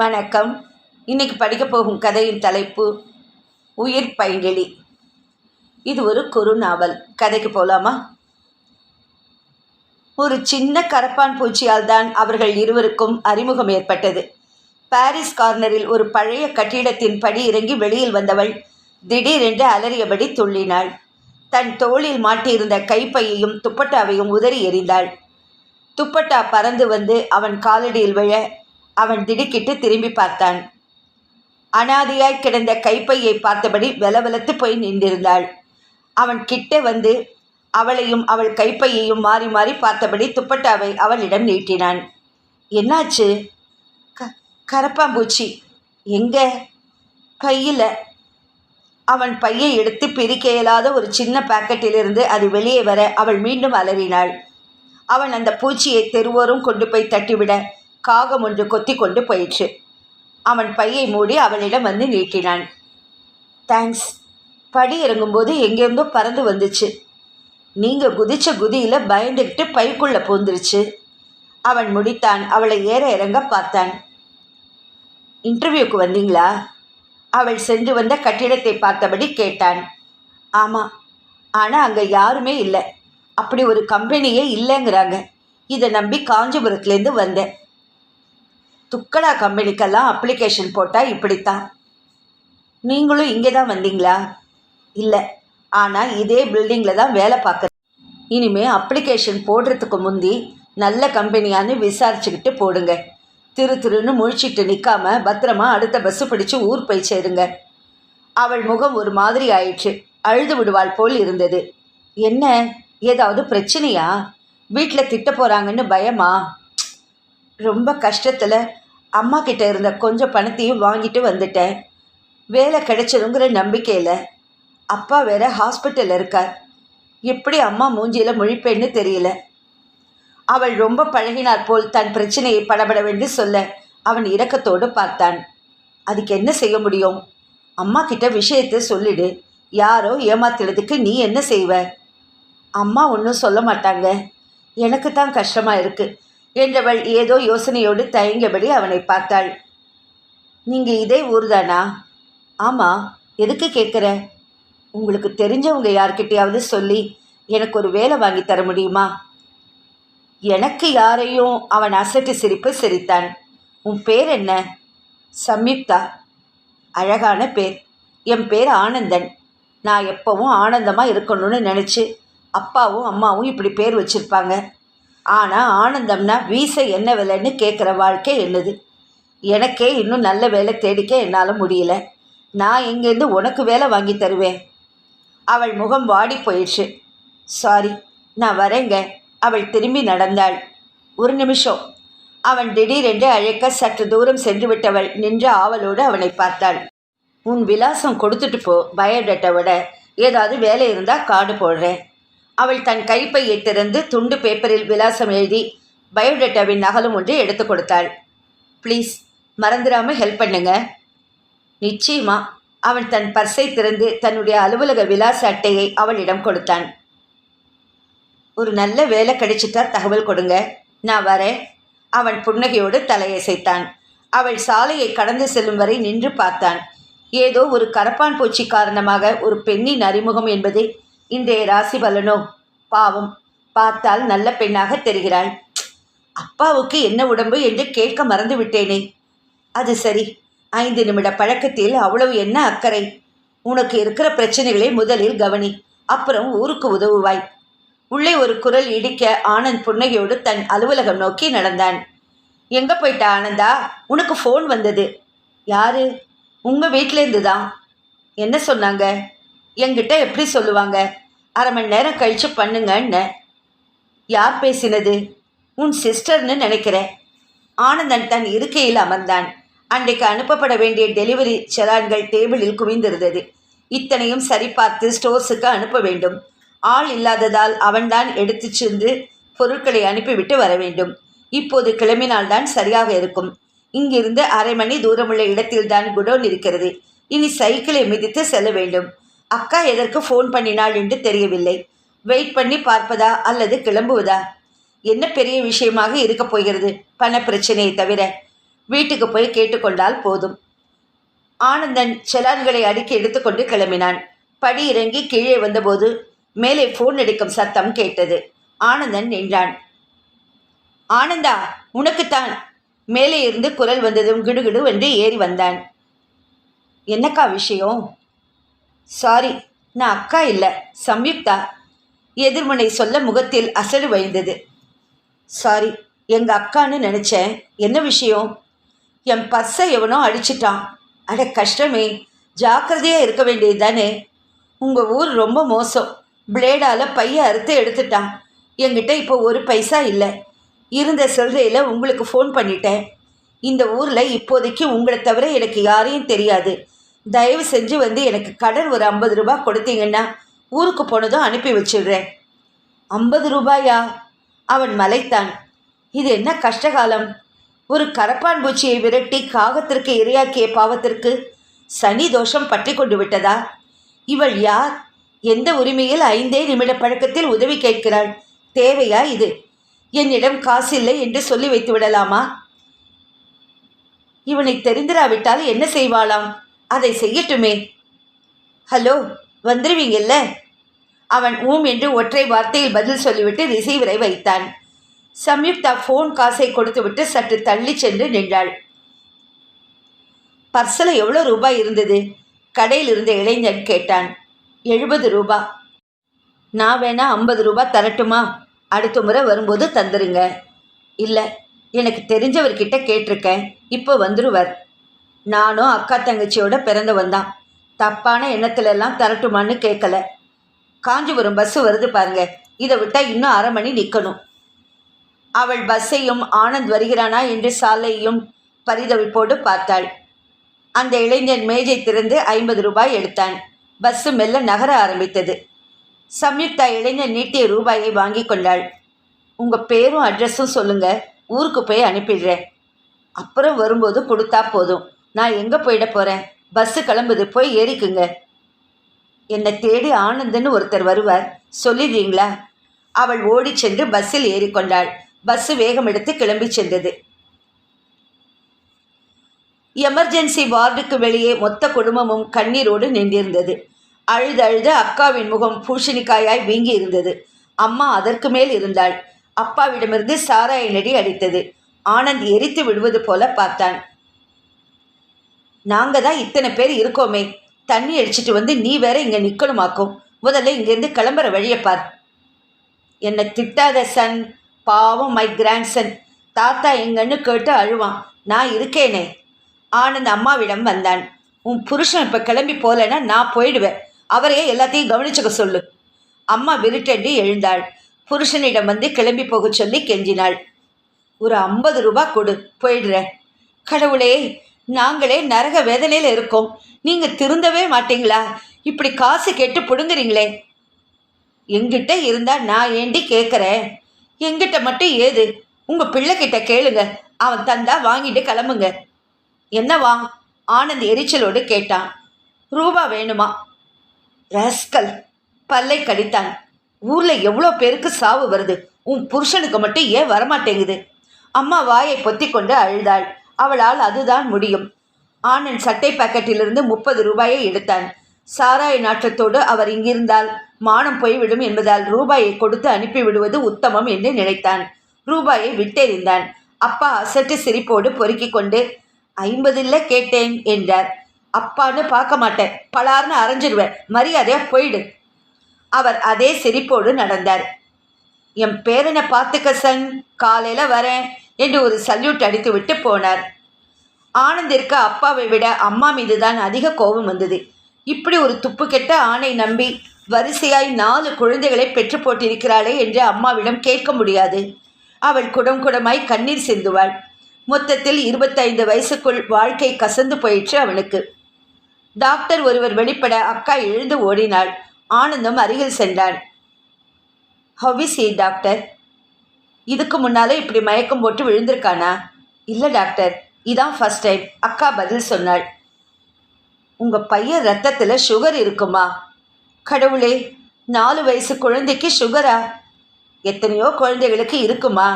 வணக்கம். இன்னைக்கு படிக்க போகும் கதையின் தலைப்பு உயிர் பைங்கிளி இது ஒரு குறு நாவல். கதைக்கு போலாமா? ஒரு சின்ன கரப்பான் பூச்சியால் தான் அவர்கள் இருவருக்கும் அறிமுகம் ஏற்பட்டது. பாரிஸ் கார்னரில் ஒரு பழைய கட்டிடத்தின் படி இறங்கி வெளியில் வந்தவள் திடீரென்று அலறியபடி துள்ளினாள். தன் தோளில் மாட்டியிருந்த கைப்பையையும் துப்பட்டாவையும் உதறி எறிந்தாள். துப்பட்டா பறந்து வந்து அவன் காலடியில் விழ அவன் திடுக்கிட்டு திரும்பி பார்த்தான். அனாதியாய் கிடந்த கைப்பையை பார்த்தபடி வெலவெலத்து போய் நின்றிருந்தாள். அவன் கிட்ட வந்து அவளையும் அவள் கைப்பையையும் மாறி மாறி பார்த்தபடி துப்பட்டாவை அவளிடம் நீட்டினான். என்னாச்சு? க கரப்பாம்பூச்சி எங்க? பையில். அவன் பையை எடுத்து பிரிக்க இயலாத ஒரு சின்ன பாக்கெட்டிலிருந்து அது வெளியே வர அவள் மீண்டும் அலறினாள். அவன் அந்த பூச்சியை தெருவோரும் கொண்டு போய் தட்டிவிட காகம் ஒன்று கொத்தி கொண்டு போயிற்று. அவன் பையை மூடி அவளிடம் வந்து நீட்டினான். தேங்க்ஸ் படி இறங்கும்போது எங்கேருந்தோ பறந்து வந்துச்சு. நீங்கள் குதிச்ச குதியில் பயந்துக்கிட்டு பைக்குள்ளே பூந்துருச்சு. அவன் முடித்தான். அவளை ஏற இறங்க பார்த்தான். இன்டர்வியூக்கு வந்தீங்களா? அவள் சென்று வந்த கட்டிடத்தை பார்த்தபடி கேட்டான். ஆமாம் ஆனால் அங்கே யாருமே இல்லை. அப்படி ஒரு கம்பெனியே இல்லைங்கிறாங்க. இதை நம்பி காஞ்சிபுரத்துலேருந்து வந்தேன். துக்கடா கம்பெனிக்கெல்லாம் அப்ளிகேஷன் போட்டால் இப்படித்தான். நீங்களும் இங்கே தான் வந்தீங்களா? இல்லை. ஆனால் இதே பில்டிங்கில் தான் வேலை பார்க்குறேன் இனிமேல் அப்ளிகேஷன் போடுறதுக்கு முந்தி நல்ல கம்பெனியான்னு விசாரிச்சுக்கிட்டு போடுங்க. திரு திருன்னு முழிச்சிட்டு நிற்காம பத்திரமா அடுத்த பஸ்ஸு பிடிச்சு ஊர் போய் சேருங்க. அவள் முகம் ஒரு மாதிரி ஆயிடுச்சு அழுது விடுவாள் போல் இருந்தது. என்ன? ஏதாவது பிரச்சனையா? வீட்டில் திட்ட போகிறாங்கன்னு பயமா? ரொம்ப கஷ்டத்தில் அம்மா கிட்ட இருந்த கொஞ்சம் பணத்தையும் வாங்கிட்டு வந்துட்டேன். வேலை கிடைச்சதுங்கிற நம்பிக்கையில் அப்பா வேற ஹாஸ்பிட்டலில் இருக்கார். எப்படி அம்மா மூஞ்சியில் முழிப்பேன்னு தெரியல. அவள் ரொம்ப பழகினாற் போல் தன் பிரச்சனையை படபடவென்று சொல்ல அவன் இரக்கத்தோடு பார்த்தான். அதுக்கு என்ன செய்ய முடியும்? அம்மா கிட்ட விஷயத்தை சொல்லிடு. யாரோ ஏமாத்தினதுக்கு நீ என்ன செய்வ? அம்மா ஒன்றும் சொல்ல மாட்டாங்க. எனக்கு தான் கஷ்டமாக இருக்குது என்றவள் ஏதோ யோசனையோடு தயங்கியபடி அவனை பார்த்தாள். நீங்கள் இதே ஊர்தானா? ஆமாம் எதுக்கு கேட்குற? உங்களுக்கு தெரிஞ்சவங்க யார்கிட்டையாவது சொல்லி எனக்கு ஒரு வேலை வாங்கி தர முடியுமா? எனக்கு யாரையும் அவன் அசட்டு சிரிப்பு சிரித்தான். உன் பேர் என்ன? சம்யுக்தா. அழகான பேர். என் பேர் ஆனந்தன். நான் எப்போவும் ஆனந்தமாக இருக்கணும்னு நினச்சி அப்பாவும் அம்மாவும் இப்படி பேர் வச்சுருப்பாங்க. ஆனால் ஆனந்தம்னா வீசை என்ன விலைன்னு கேட்குற வாழ்க்கை என்னது? எனக்கே இன்னும் நல்ல வேலை தேடிக்க என்னால் முடியல. நான் இங்கேருந்து உனக்கு வேலை வாங்கி தருவேன். அவள் முகம் வாடி போயிடுச்சு சாரி நான் வரேங்க. அவள் திரும்பி நடந்தாள். ஒரு நிமிஷம். அவன் திடீரென்று அழைக்க சற்று தூரம் சென்று விட்டவள் நின்ற ஆவலோடு அவனை பார்த்தாள். உன் விலாசம் கொடுத்துட்டு போ பயோடேட்டாவோட ஏதாவது வேலை இருந்தால் கார்டு போடுறேன். அவள் தன் கைப்பையை திறந்து துண்டு பேப்பரில் விலாசம் எழுதி பயோடேட்டாவின் நகலும் ஒன்று எடுத்து கொடுத்தாள். ப்ளீஸ் மறந்துடாமல் ஹெல்ப் பண்ணுங்க. நிச்சயமா. அவன் தன் பர்ஸை திறந்து தன்னுடைய அலுவலக விலாச அட்டையை அவளிடம் கொடுத்தான். ஒரு நல்ல வேலை கிடைச்சிட்டா தகவல் கொடுங்க. நான் வரேன். அவன் புன்னகையோடு தலையசைத்தான். அவள் சாலையை கடந்து செல்லும் வரை நின்று பார்த்தான். ஏதோ ஒரு கரப்பான் பூச்சி காரணமாக ஒரு பெண்ணின் அறிமுகம் என்பதை இன்றைய ராசி பலனோ? பாவம். பார்த்தால் நல்ல பெண்ணாக தெரிகிறாள். அப்பாவுக்கு என்ன உடம்பு என்று கேட்க மறந்து விட்டேனே. அது சரி. ஐந்து நிமிட பழக்கத்தில் அவ்வளவு என்ன அக்கறை? உனக்கு இருக்கிற பிரச்சனைகளை முதலில் கவனி. அப்புறம் ஊருக்கு உதவுவாய். உள்ளே ஒரு குரல் இடிக்க ஆனந்த் புன்னகையோடு தன் அலுவலகம் நோக்கி நடந்தான். எங்கே போயிட்ட ஆனந்தா? உனக்கு ஃபோன் வந்தது. யாரு? உங்கள் வீட்டிலேருந்து தான். என்ன சொன்னாங்க? என்கிட்ட எப்படி சொல்லுவாங்க? அரை மணி நேரம் கழித்து பண்ணுங்கன்னு. யார் பேசினது? உன் சிஸ்டர்னு நினைக்கிறேன். ஆனந்தன் தன் இருக்கையில் அமர்ந்தான். அன்றைக்கு அனுப்பப்பட வேண்டிய டெலிவரி செலான்கள் டேபிளில் குவிந்திருந்தது. இத்தனையும் சரிபார்த்து ஸ்டோர்ஸுக்கு அனுப்ப வேண்டும். ஆள் இல்லாததால் அவன்தான் எடுத்து சென்று பொருட்களை அனுப்பிவிட்டு வர வேண்டும். இப்போது கிளம்பினால்தான் சரியாக இருக்கும். இங்கிருந்து அரை மணி தூரமுள்ள இடத்தில்தான் குடோன் இருக்கிறது. இனி சைக்கிளை மிதித்து செல்ல வேண்டும். அக்கா எதற்கு ஃபோன் பண்ணினாள் என்று தெரியவில்லை. வெயிட் பண்ணி பார்ப்பதா அல்லது கிளம்புவதா? என்ன பெரிய விஷயமாக இருக்கப் போகிறது? பண பிரச்சனையை தவிர. வீட்டுக்கு போய் கேட்டுக்கொண்டால் போதும். ஆனந்தன் செலான்களை அடுக்கி எடுத்துக்கொண்டு கிளம்பினான். படி இறங்கி கீழே வந்தபோது மேலே ஃபோன் அடிக்கும் சத்தம் கேட்டது. ஆனந்தன் நின்றான். ஆனந்தா உனக்குத்தான். மேலே இருந்து குரல் வந்ததும் கிடுகிடு என்று ஏறி வந்தான். என்னக்கா விஷயம்? சாரி நான் அக்கா இல்லை சம்யுக்தா. எதிர்மனை சொல்ல முகத்தில் அசடு வழிந்தது. சாரி எங்கள் அக்கான்னு நினச்சேன். என்ன விஷயம்? என் பர்ஸை எவனோ அடிச்சிட்டான். அட கஷ்டமே ஜாக்கிரதையாக இருக்க வேண்டியது தானே உங்கள் ஊர் ரொம்ப மோசம். பிளேடால் பைய அறுத்து எடுத்துட்டான். என்கிட்ட இப்போ ஒரு பைசா இல்லை. இருந்த சில்லறையில் உங்களுக்கு ஃபோன் பண்ணிட்டேன். இந்த ஊரில் இப்போதைக்கு உங்களை தவிர எனக்கு யாரையும் தெரியாது. தயவு செஞ்சு வந்து எனக்கு கடன் ஒரு ஐம்பது ரூபாய் கொடுத்தீங்கன்னா ஊருக்கு போனதும் அனுப்பி வச்சிடுறேன். ஐம்பது ரூபாயா? அவன் மலைத்தான். இது என்ன கஷ்டகாலம்? ஒரு கரப்பான் பூச்சியை விரட்டி காகத்திற்கு இரையாக்கிய பாவத்திற்கு சனி தோஷம் பற்றி கொண்டு விட்டதா? இவள் யார்? எந்த உரிமையில் ஐந்தே நிமிட பழக்கத்தில் உதவி கேட்கிறாள்? தேவையா இது? என்னிடம் காசு இல்லை என்று சொல்லி வைத்து விடலாமா? இவனை தெரிந்திராவிட்டால் என்ன செய்வாளாம்? அதை செய்யட்டுமே. ஹலோ வந்துருவீங்கல்ல? அவன் ஊம் என்று ஒற்றை வார்த்தையில் பதில் சொல்லிவிட்டு ரிசீவரை வைத்தான். சம்யுக்தா ஃபோன் காசை கொடுத்துவிட்டு சற்று தள்ளி சென்று நின்றாள். பர்ஸில் எவ்வளோ ரூபாய் இருந்தது? கடையில் இருந்த இளைஞன் கேட்டான். எழுபது ரூபா. நான் வேணா ஐம்பது ரூபா தரட்டுமா? அடுத்த முறை வரும்போது தந்துருங்க. இல்லை எனக்கு தெரிஞ்சவர்கிட்ட கேட்டிருக்கேன். இப்போ வந்துருவர். நானும் அக்கா தங்கச்சியோட பிறந்தவன் தான் தப்பான எண்ணத்துலலாம் தரட்டுமான்னு கேட்கல காஞ்சிபுரம் பஸ்ஸு வருது பாருங்க. இதை விட்டால் இன்னும் அரை மணி நிற்கணும் அவள் பஸ்ஸையும் ஆனந்த் வருகிறானா என்று சாலையையும் பரிதவிப்போடு பார்த்தாள். அந்த இளைஞன் மேஜை திறந்து ஐம்பது ரூபாய் எடுத்தான். பஸ்ஸு மெல்ல நகர ஆரம்பித்தது. சம்யுக்தா இளைஞன் நீட்டிய ரூபாயை வாங்கி கொண்டாள். உங்கள் பேரும் அட்ரஸும் சொல்லுங்க. ஊருக்கு போய் அனுப்பிடுறேன். அப்புறம் வரும்போது கொடுத்தா போதும். நான் எங்கே போயிட போகிறேன் பஸ்ஸு கிளம்புது போய் ஏறிக்குங்க. என்னை தேடி ஆனந்தன்னு ஒருத்தர் வருவார். சொல்லிடுறீங்களா? அவள் ஓடி சென்று பஸ்ஸில் ஏறிக்கொண்டாள். பஸ்ஸு வேகம் எடுத்து கிளம்பி சென்றது. எமர்ஜென்சி வார்டுக்கு வெளியே மொத்த குடும்பமும் கண்ணீரோடு நின்றிருந்தது. அழுது அழுது அக்காவின் முகம் பூஷணிக்காயாய் வீங்கி இருந்தது. அம்மா அதற்கு மேல் இருந்தாள். அப்பாவிடமிருந்து சாராய நெடி அடித்தது. ஆனந்த் எரித்து விடுவது போல பார்த்தான். நாங்கள் தான் இத்தனை பேர் இருக்கோமே. தண்ணி அடிச்சிட்டு வந்து நீ வேற இங்கே நிற்கணுமாக்கும் முதல்ல இங்கேருந்து கிளம்புற வழியை பார். என்னை திட்டாத சன். பாவம் மை கிராண்ட்சன் தாத்தா எங்கன்னு கேட்டு அழுவான். நான் இருக்கேனே. ஆனந்த் அம்மாவிடம் வந்தான். உன் புருஷன் இப்போ கிளம்பி போகலன்னா நான் போயிடுவேன். அவரையே எல்லாத்தையும் கவனிச்சுக்க சொல்லு. அம்மா விருட்டண்டி எழுந்தாள். புருஷனிடம் வந்து கிளம்பி போக சொல்லி கெஞ்சினாள். ஒரு ஐம்பது ரூபா கொடு. போயிடுறேன். கடவுளே நாங்களே நரக வேதனையில் இருக்கோம். நீங்கள் திருந்தவே மாட்டீங்களா? இப்படி காசு கேட்டு பிடுங்குறீங்களே. எங்கிட்ட இருந்தா நான் ஏண்டி கேட்குறேன் எங்கிட்ட மட்டும் ஏது? உங்கள் பிள்ளைகிட்ட கேளுங்க. அவன் தந்தா வாங்கிட்டு கிளம்புங்க. என்னவா? ஆனந்த் எரிச்சலோடு கேட்டான். ரூபா வேணுமா? ரஸ்கல் பல்லை கடித்தான். ஊரில் எவ்வளோ பேருக்கு சாவு வருது? உன் புருஷனுக்கு மட்டும் ஏன் வரமாட்டேங்குது? அம்மா வாயை பொத்தி கொண்டு அழுதாள். அவளால் அதுதான் முடியும். ஆனந்த் சட்டை பாக்கெட்டிலிருந்து முப்பது ரூபாயை எடுத்தான். சாராய நாற்றத்தோடு அவர் இங்கிருந்தால் மானம் போய்விடும் என்பதால் ரூபாயை கொடுத்து அனுப்பிவிடுவது உத்தமம் என்று நினைத்தான். ரூபாயை விட்டெறிந்தான். அப்பா அசட்டு சிரிப்போடு பொறுக்கி கொண்டு ஐம்பதில்ல கேட்டேன் என்றார். அப்பான்னு பார்க்க மாட்டேன். பலார்னு அரைஞ்சிடுவேன் மரியாதையா போயிடு. அவர் அதே சிரிப்போடு நடந்தார். என் பேரனை பார்த்துக்க சங். காலையில் வரேன். என்று ஒரு சல்யூட் அடித்து விட்டு போனார். ஆனந்திற்கு அப்பாவை விட அம்மா மீதுதான் அதிக கோபம் வந்தது. இப்படி ஒரு துப்பு கெட்ட ஆணை நம்பி வரிசையாய் நாலு குழந்தைகளை பெற்று போட்டிருக்கிறாளே என்று அம்மாவிடம் கேட்க முடியாது. அவள் குடம் குடமாய் கண்ணீர் சிந்துவாள். மொத்தத்தில் இருபத்தைந்து வயசுக்குள் வாழ்க்கை கசந்து போயிற்று அவளுக்கு. டாக்டர் ஒருவர் வெளிப்பட அக்கா எழுந்து ஓடினாள். ஆனந்தம் அருகில் சென்றான். ஹவ் இஸ் he டாக்டர் இதுக்கு முன்னாலே இப்படி மயக்கம் போட்டு விழுந்திருக்கானா? இல்லை டாக்டர். இதான் ஃபர்ஸ்ட் டைம் அக்கா பதில் சொன்னாள். உங்கள் பையன் ரத்தத்தில் சுகர் இருக்குமா? கடவுளே நாலு வயசு குழந்தைக்கு சுகரா எத்தனையோ குழந்தைகளுக்கு இருக்குமா?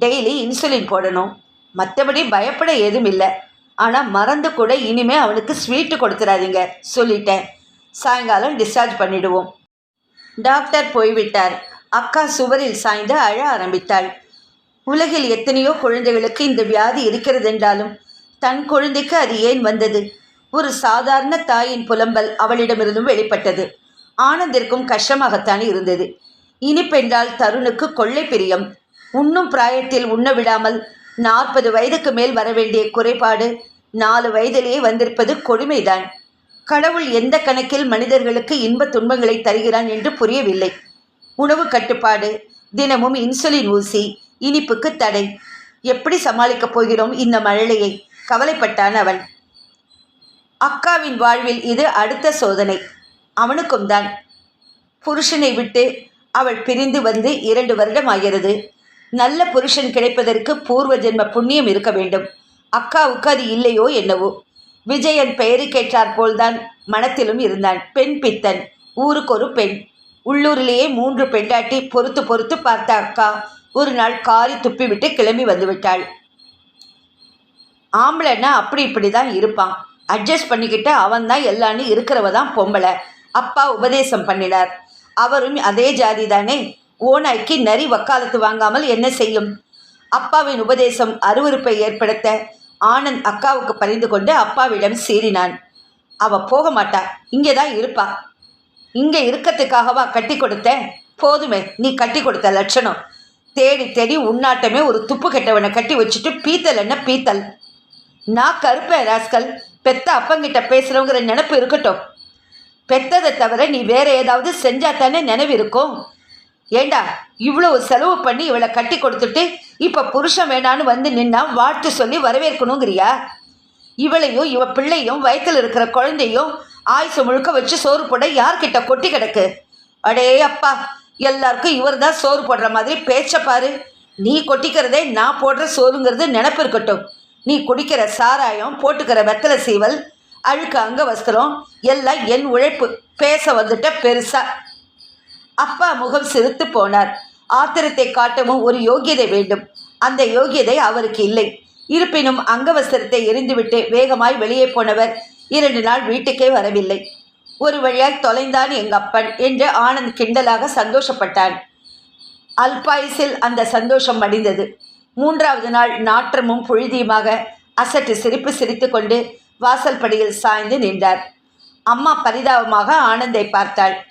டெய்லி இன்சுலின் போடணும். மற்றபடி பயப்பட ஏதும் இல்லை. ஆனால் மறந்து கூட இனிமே அவனுக்கு ஸ்வீட்டு கொடுத்துடாதீங்க சொல்லிட்டேன். சாயங்காலம் டிஸ்சார்ஜ் பண்ணிடுவோம். டாக்டர் போய்விட்டார். அக்கா சுவரில் சாய்ந்து அழ ஆரம்பித்தாள். உலகில் எத்தனையோ குழந்தைகளுக்கு இந்த வியாதி இருக்கிறதென்றாலும் தன் குழந்தைக்கு அது ஏன் வந்தது? ஒரு சாதாரண தாயின் புலம்பல் அவளிடமிருந்தும் வெளிப்பட்டது. ஆனந்திற்கும் கஷ்டமாகத்தான் இருந்தது. இனிப்பென்றால் தருணுக்கு கொள்ளை பிரியம். உண்ணும் பிராயத்தில் உண்ண விடாமல் நாற்பது வயதுக்கு மேல் வரவேண்டிய குறைபாடு நாலு வயதிலேயே வந்திருப்பது கொடுமைதான். கடவுள் எந்த கணக்கில் மனிதர்களுக்கு இன்ப துன்பங்களை தருகிறான் என்று புரியவில்லை. உணவு கட்டுப்பாடு தினமும் இன்சுலின் ஊசி இனிப்புக்கு தடை. எப்படி சமாளிக்கப் போகிறோம் இந்த மழலையை? கவலைப்பட்டான் அவன். அக்காவின் வாழ்வில் இது அடுத்த சோதனை. அவனுக்கும் தான். புருஷனை விட்டு அவள் பிரிந்து வந்து இரண்டு வருடம் ஆகிறது. நல்ல புருஷன் கிடைப்பதற்கு பூர்வ ஜென்ம புண்ணியம் இருக்க வேண்டும். அக்காவுக்கு அது இல்லையோ என்னவோ. விஜயன் பெயருக்கேற்றாற் போல்தான் மனத்திலும் இருந்தான். பெண் பித்தன். ஊருக்கு ஒரு பெண். உள்ளூரிலேயே மூன்று பெண்டாட்டி பொறுத்து பொறுத்து பார்த்த அக்கா ஒரு நாள் காரி துப்பிவிட்டு கிளம்பி வந்துவிட்டாள். ஆம்பளைன்னா அப்படி இப்படி தான் இருப்பான். அட்ஜஸ்ட் பண்ணிக்கிட்டு அவன் தான் எல்லான்னு இருக்கிறவ தான் பொம்பளை. அப்பா உபதேசம் பண்ணினார். அவரும் அதே ஜாதி தானே ஓனாய்க்கு நரி வக்காலத்து வாங்காமல் என்ன செய்யும்? அப்பாவின் உபதேசம் அருவருப்பை ஏற்படுத்த ஆனந்த் அக்காவுக்கு பறிந்து கொண்டு அப்பாவிடம் சீறினான். அவ போக மாட்டா. இங்கே தான் இருப்பா. இங்கே இருக்கத்துக்காகவா கட்டி கொடுத்தேன் போதுமே நீ கட்டி கொடுத்த லட்சணம். தேடி தேடி உன்னாட்டமே ஒரு துப்பு கெட்டவனை கட்டி வச்சுட்டு பீத்தல் என்ன பீத்தல்? நான் கருப்பேன் ராஸ்கல். பெத்த அப்பங்கிட்ட பேசுகிறோங்கிற நினப்பு இருக்கட்டும். பெத்ததை தவிர நீ வேற ஏதாவது செஞ்சா தானே நினைவு இருக்கும். ஏண்டா இவ்வளவு செலவு பண்ணி இவளை கட்டி கொடுத்துட்டு இப்போ புருஷன் வேணான்னு வந்து நின்னா வாழ்த்து சொல்லி வரவேற்கணுங்கிறியா? இவளையும் இவ பிள்ளையும் வயத்தில் இருக்கிற குழந்தையும் ஆயுசு முழுக்க வச்சு சோறு போட யார்கிட்ட கொட்டி கிடக்கு? அடே அப்பா எல்லாருக்கும் இவர் தான் சோறு போடுற மாதிரி பேச்ச பாரு. நீ கொட்டிக்கிறதே நான் போடுற சோறுங்கிறது நினப்பு இருக்கட்டும். நீ குடிக்கிற சாராயம் போட்டுக்கிற வெத்தலை சீவல் அழுக்கு அங்க வஸ்திரம் எல்லாம் என் உழைப்பு. பேச வந்துட்ட பெருசா. அப்பா முகம் சிரித்து போனார். ஆத்திரத்தை காட்டவும் ஒரு யோகியதை வேண்டும். அந்த யோகியதை அவருக்கு இல்லை. இருப்பினும் அங்கவஸ்திரத்தை எரிந்துவிட்டு வேகமாய் வெளியே போனவர் இரண்டு நாள் வீட்டுக்கே வரவில்லை. ஒரு வழியாய் தொலைந்தான் எங்க அப்பன் என்று ஆனந்த் கிண்டலாக சந்தோஷப்பட்டான். அல்பாயுசில் அந்த சந்தோஷம் மடிந்தது மூன்றாவது நாள் நாற்றமும் புழுதியுமாக அசட்டு சிரிப்பு சிரித்துக்கொண்டு வாசல் படியில் சாய்ந்து நின்றார். அம்மா பரிதாபமாக ஆனந்தை பார்த்தாள்.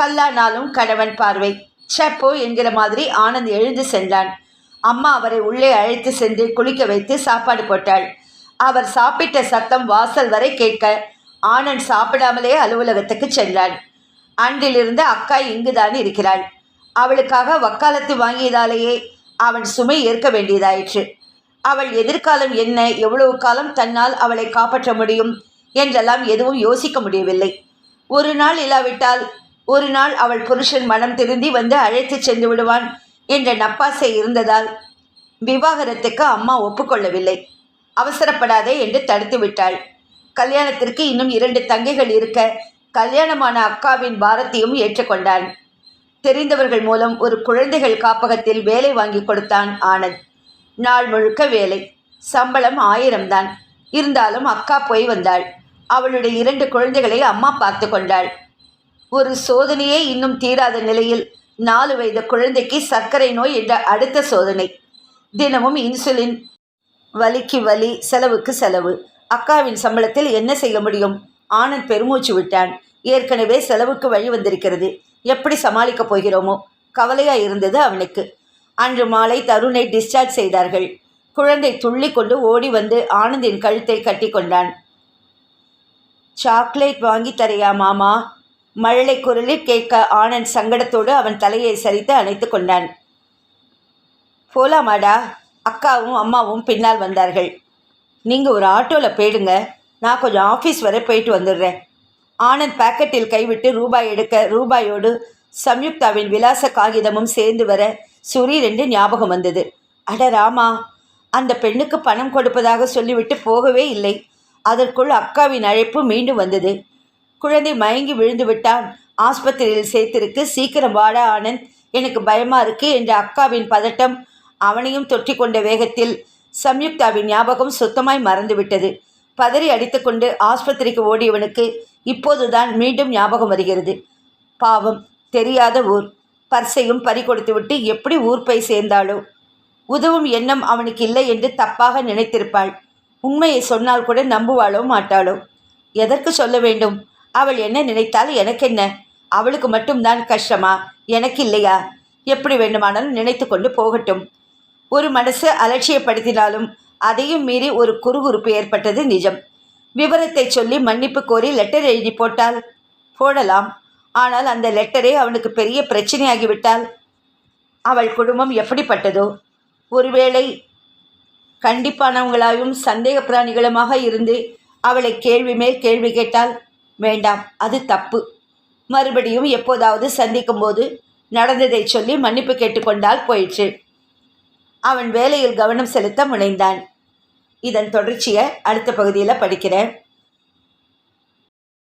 கல்லானாலும் கணவன் பார்வை. சப்போ என்கிற மாதிரி ஆனந்த் எழுந்து சென்றான். அம்மா அவரை உள்ளே அழைத்து சென்று குளிக்க வைத்து சாப்பாடு போட்டாள். அவர் சாப்பிட்ட சத்தம் வாசல் வரை கேட்க ஆனந்த் சாப்பிடாமலே அலுவலகத்துக்கு சென்றான். அன்றிலிருந்து அக்கா இங்குதான் இருக்கிறாள். அவளுக்காக வக்காலத்து வாங்கியதாலேயே அவன் சுமை ஏற்க வேண்டியதாயிற்று. அவள் எதிர்காலம் என்ன எவ்வளவு காலம் தன்னால் அவளை காப்பாற்ற முடியும் என்றெல்லாம் எதுவும் யோசிக்க முடியவில்லை. ஒரு நாள் இல்லாவிட்டால் ஒரு நாள் அவள் புருஷன் மனம் திருந்தி வந்து அழைத்து சென்று விடுவான் என்ற நப்பாசை இருந்ததால் விவாகரத்துக்கு அம்மா ஒப்புக்கொள்ளவில்லை. அவசரப்படாதே என்று தடுத்து விட்டாள். கல்யாணத்திற்கு இன்னும் இரண்டு தங்கைகள் இருக்க கல்யாணமான அக்காவின் பாரத்தையும் ஏற்றுக்கொண்டான் தெரிந்தவர்கள் மூலம் ஒரு குழந்தைகள் காப்பகத்தில் வேலை வாங்கி கொடுத்தான் ஆனந்த். நாள் முழுக்க வேலை. சம்பளம் ஆயிரம்தான். இருந்தாலும் அக்கா போய் வந்தாள். அவளுடைய இரண்டு குழந்தைகளை அம்மா பார்த்து கொண்டாள். ஒரு சோதனையே இன்னும் தீராத நிலையில் நாலு வயது குழந்தைக்கு சர்க்கரை நோய் என்ற அடுத்த சோதனை. தினமும் இன்சுலின் வலிக்கு வலி செலவுக்கு செலவு. அக்காவின் சம்பளத்தில் என்ன செய்ய முடியும்? ஆனந்த் பெருமூச்சு விட்டான். ஏற்கனவே செலவுக்கு வழி வந்திருக்கிறது. எப்படி சமாளிக்கப் போகிறோமோ? கவலையா இருந்தது அவனுக்கு. அன்று மாலை தருணை டிஸ்சார்ஜ் செய்தார்கள். குழந்தை துள்ளி கொண்டு ஓடி வந்து ஆனந்தின் கழுத்தை கட்டி கொண்டான். சாக்லேட் வாங்கி தரையா மாமா? மழலை குரலில் கேட்க ஆனந்த் சங்கடத்தோடு அவன் தலையை சரித்து அணைத்து கொண்டான். போலாமாடா? அக்காவும் அம்மாவும் பின்னால் வந்தார்கள். நீங்கள் ஒரு ஆட்டோவில் போயிடுங்க. நான் கொஞ்சம் ஆஃபீஸ் வரை போயிட்டு வந்துடுறேன். ஆனந்த் பாக்கெட்டில் கைவிட்டு ரூபாய் எடுக்க ரூபாயோடு சம்யுக்தாவின் விலாச காகிதமும் சேர்ந்து வர சுரி ரெண்டு ஞாபகம் வந்தது. அட ராமா அந்த பெண்ணுக்கு பணம் கொடுப்பதாக சொல்லிவிட்டு போகவே இல்லை. அதற்குள் அக்காவின் அழைப்பு மீண்டும் வந்தது. குழந்தை மயங்கி விழுந்து விட்டான். ஆஸ்பத்திரியில் சேர்த்திருக்கு சீக்கிரம் வாடா ஆனந்த். எனக்கு பயமா இருக்கு என்ற அக்காவின் பதட்டம் அவனையும் தொற்றி கொண்ட வேகத்தில் சம்யுக்தாவின் ஞாபகம் சுத்தமாய் மறந்துவிட்டது. பதறி அடித்துக்கொண்டு ஆஸ்பத்திரிக்கு ஓடியவனுக்கு இப்போதுதான் மீண்டும் ஞாபகம் வருகிறது. பாவம் தெரியாத ஊர். பர்சையும் பறி கொடுத்துவிட்டு எப்படி ஊர் போய் சேர்ந்தாளோ? உதவும் எண்ணம் அவனுக்கு இல்லை என்று தப்பாக நினைத்திருப்பாள். உண்மையை சொன்னால் கூட நம்புவாளோ மாட்டாளோ? எதற்கு சொல்ல வேண்டும்? அவள் என்ன நினைத்தால் எனக்கென்ன? அவளுக்கு மட்டும்தான் கஷ்டமா? எனக்கு இல்லையா எப்படி வேண்டுமானாலும் நினைத்து கொண்டு போகட்டும். ஒரு மனசு அலட்சியப்படுத்தினாலும் அதையும் மீறி ஒரு குறுகுறுப்பு ஏற்பட்டது நிஜம். விவரத்தை சொல்லி மன்னிப்பு கோரி லெட்டர் எழுதி போட்டால் போடலாம். ஆனால் அந்த லெட்டரே அவனுக்கு பெரிய பிரச்சனையாகிவிட்டால் அவள் குடும்பம் எப்படிப்பட்டதோ? ஒருவேளை கண்டிப்பானவங்களாயும் சந்தேக பிராணிகளுமாக இருந்து அவளை கேள்வி மேல் கேள்வி கேட்டால் வேண்டாம் அது தப்பு. மறுபடியும் எப்போதாவது சந்திக்கும்போது நடந்ததை சொல்லி மன்னிப்பு கேட்டுக்கொண்டால் போயிற்று. அவன் வேலையில் கவனம் செலுத்த முனைந்தான். இதன் தொடர்ச்சியை அடுத்த பகுதியில் படிக்கிறேன்.